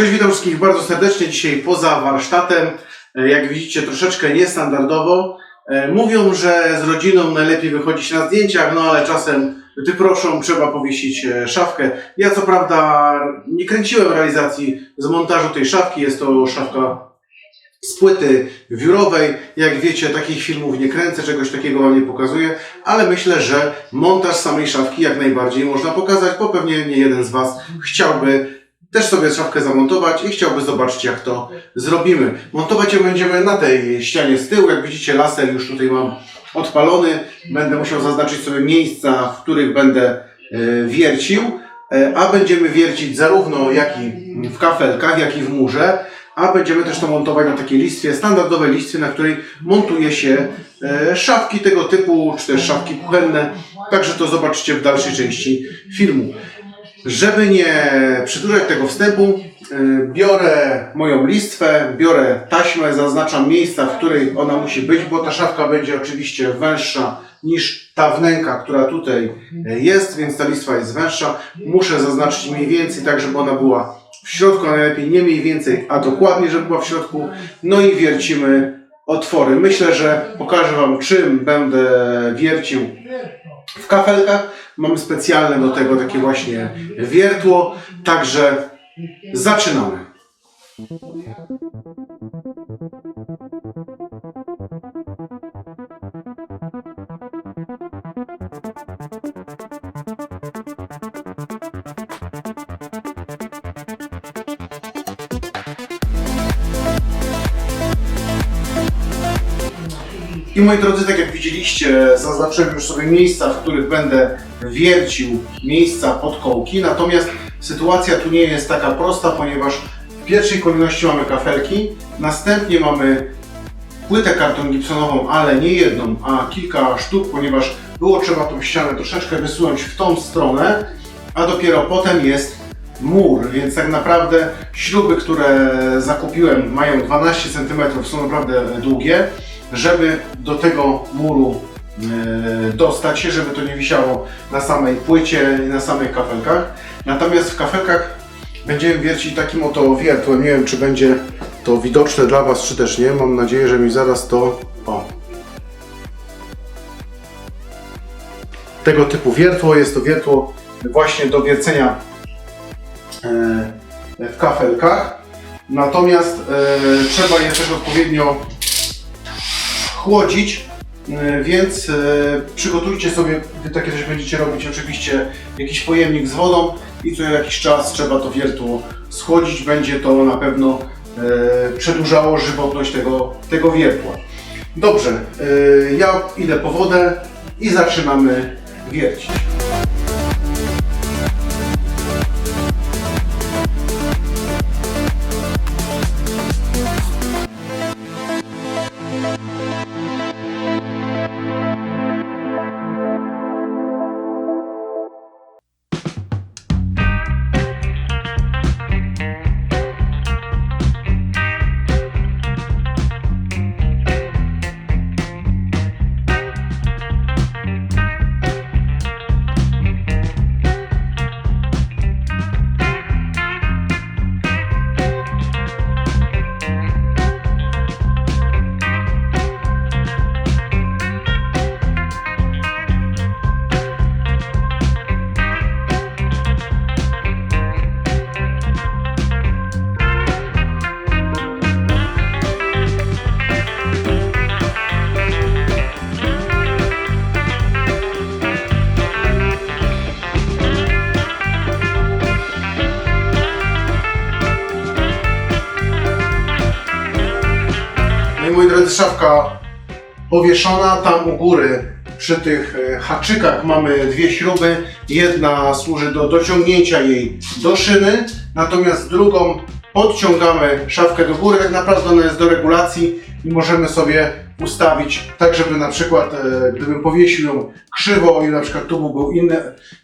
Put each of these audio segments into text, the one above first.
Cześć, witam wszystkich bardzo serdecznie. Dzisiaj poza warsztatem. E, Jak widzicie, troszeczkę niestandardowo. E, Mówią, że z rodziną najlepiej wychodzić na zdjęciach, no ale czasem, gdy proszą, trzeba powiesić e, szafkę. Ja co prawda nie kręciłem realizacji z montażu tej szafki. Jest to szafka z płyty wiórowej. Jak wiecie, takich filmów nie kręcę, czegoś takiego Wam nie pokazuję, ale myślę, że montaż samej szafki jak najbardziej można pokazać, bo pewnie nie jeden z Was chciałby też sobie szafkę zamontować i chciałby zobaczyć, jak to zrobimy. Montować ją będziemy na tej ścianie z tyłu. Jak widzicie, laser już tutaj mam odpalony. Będę musiał zaznaczyć sobie miejsca, w których będę e, wiercił, e, a będziemy wiercić zarówno jak i w kafelkach, jak i w murze, a będziemy też to montować na takiej listwie, standardowej listwie, na której montuje się e, szafki tego typu, czy też szafki kuchenne. Także to zobaczycie w dalszej części filmu. Żeby nie przedłużać tego wstępu, y, biorę moją listwę, biorę taśmę, zaznaczam miejsca, w której ona musi być, bo ta szafka będzie oczywiście węższa niż ta wnęka, która tutaj y, jest, więc ta listwa jest węższa. Muszę zaznaczyć mniej więcej, tak żeby ona była w środku, a najlepiej nie mniej więcej, a dokładnie, żeby była w środku. No i wiercimy otwory. Myślę, że pokażę Wam, czym będę wiercił w kafelkach. Mamy specjalne do tego takie właśnie wiertło, także zaczynamy. I moi drodzy, tak jak widzieliście, zaznaczyłem już sobie miejsca, w których będę wiercił miejsca pod kołki. Natomiast sytuacja tu nie jest taka prosta, ponieważ w pierwszej kolejności mamy kafelki, następnie mamy płytę karton gipsonową, ale nie jedną, a kilka sztuk, ponieważ było trzeba tą ścianę troszeczkę wysunąć w tą stronę, a dopiero potem jest mur, więc tak naprawdę śruby, które zakupiłem mają 12 cm, są naprawdę długie, żeby do tego muru e, dostać się, żeby to nie wisiało na samej płycie i na samych kafelkach. Natomiast w kafelkach będziemy wiercić takim oto wiertłem. Nie wiem, czy będzie to widoczne dla Was, czy też nie. Mam nadzieję, że mi zaraz to... O. Tego typu wiertło. Jest to wiertło właśnie do wiercenia e, w kafelkach. Natomiast e, trzeba je też odpowiednio chłodzić, e, więc e, przygotujcie sobie, gdy takie coś będziecie robić, oczywiście jakiś pojemnik z wodą i co jakiś czas trzeba to wiertło schłodzić. Będzie to na pewno e, przedłużało żywotność tego, tego wiertła. Dobrze, ja idę po wodę i zaczynamy wiercić. Drodzy, szafka powieszona, tam u góry przy tych e, haczykach mamy dwie śruby. Jedna służy do dociągnięcia jej do szyny, natomiast drugą podciągamy szafkę do góry. Tak naprawdę ona jest do regulacji i możemy sobie ustawić tak, żeby na przykład, e, gdybym powiesił ją krzywo i na przykład tu był inny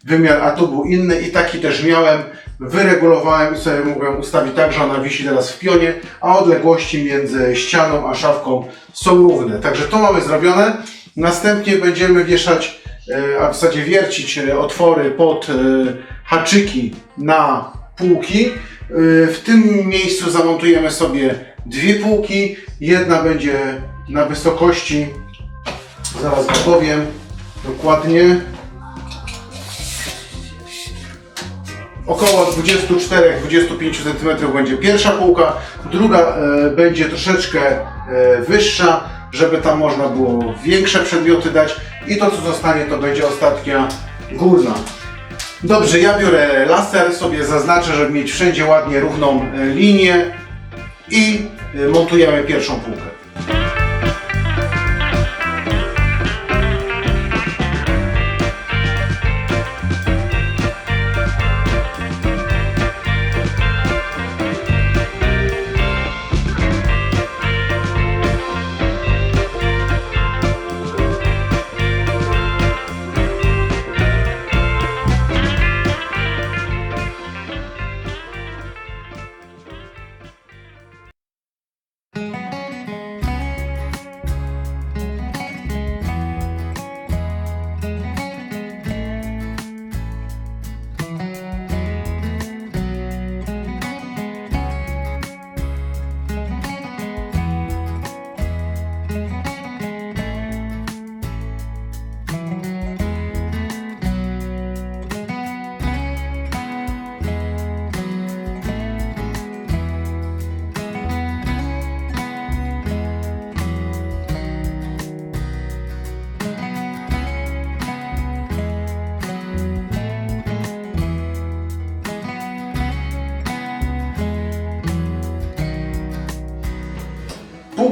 wymiar, a tu był inny i taki też miałem, wyregulowałem i sobie mogłem ustawić tak, że ona wisi teraz w pionie, a odległości między ścianą a szafką są równe. Także to mamy zrobione. Następnie będziemy wieszać, e, a w zasadzie wiercić e, otwory pod e, haczyki na półki. W tym miejscu zamontujemy sobie dwie półki. Jedna będzie na wysokości, zaraz powiem dokładnie, około 24-25 cm będzie pierwsza półka, druga e, będzie troszeczkę e, wyższa, żeby tam można było większe przedmioty dać i to co zostanie to będzie ostatnia górna. Dobrze, ja biorę laser, sobie zaznaczę, żeby mieć wszędzie ładnie równą e, linię i montujemy pierwszą półkę.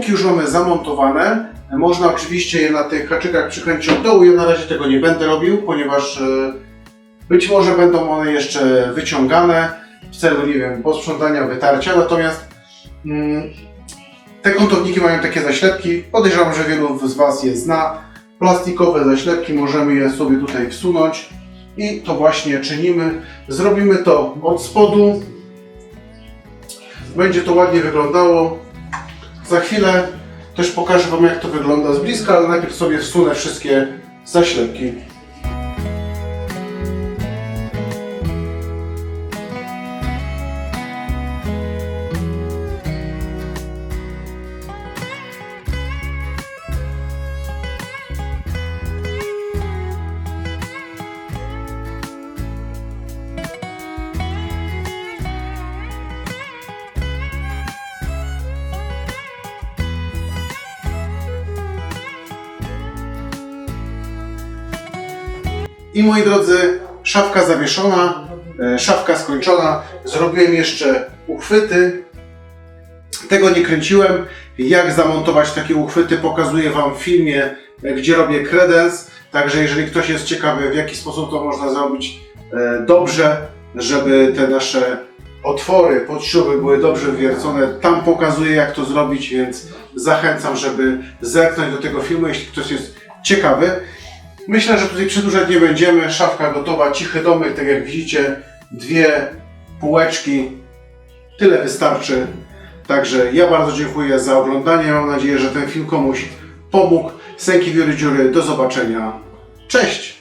Półki już mamy zamontowane. Można oczywiście je na tych haczykach przykręcić od dołu. Ja na razie tego nie będę robił, ponieważ e, być może będą one jeszcze wyciągane w celu, nie wiem, posprzątania, wytarcia. Natomiast mm, te kątowniki mają takie zaślepki. Podejrzewam, że wielu z Was je zna. Plastikowe zaślepki, możemy je sobie tutaj wsunąć i to właśnie czynimy. Zrobimy to od spodu. Będzie to ładnie wyglądało. Za chwilę też pokażę Wam jak to wygląda z bliska, ale najpierw sobie wsunę wszystkie zaślepki. I moi drodzy, szafka zawieszona, e, szafka skończona. Zrobiłem jeszcze uchwyty. Tego nie kręciłem. Jak zamontować takie uchwyty pokazuję Wam w filmie, e, gdzie robię kredens. Także jeżeli ktoś jest ciekawy, w jaki sposób to można zrobić e, dobrze, żeby te nasze otwory pod śruby były dobrze wywiercone, tam pokazuję jak to zrobić, więc zachęcam, żeby zerknąć do tego filmu, jeśli ktoś jest ciekawy. Myślę, że tutaj przedłużać nie będziemy. Szafka gotowa, cichy domek, tak jak widzicie. Dwie półeczki. Tyle wystarczy. Także ja bardzo dziękuję za oglądanie. Mam nadzieję, że ten film komuś pomógł. Sęki wióry dziury. Do zobaczenia. Cześć!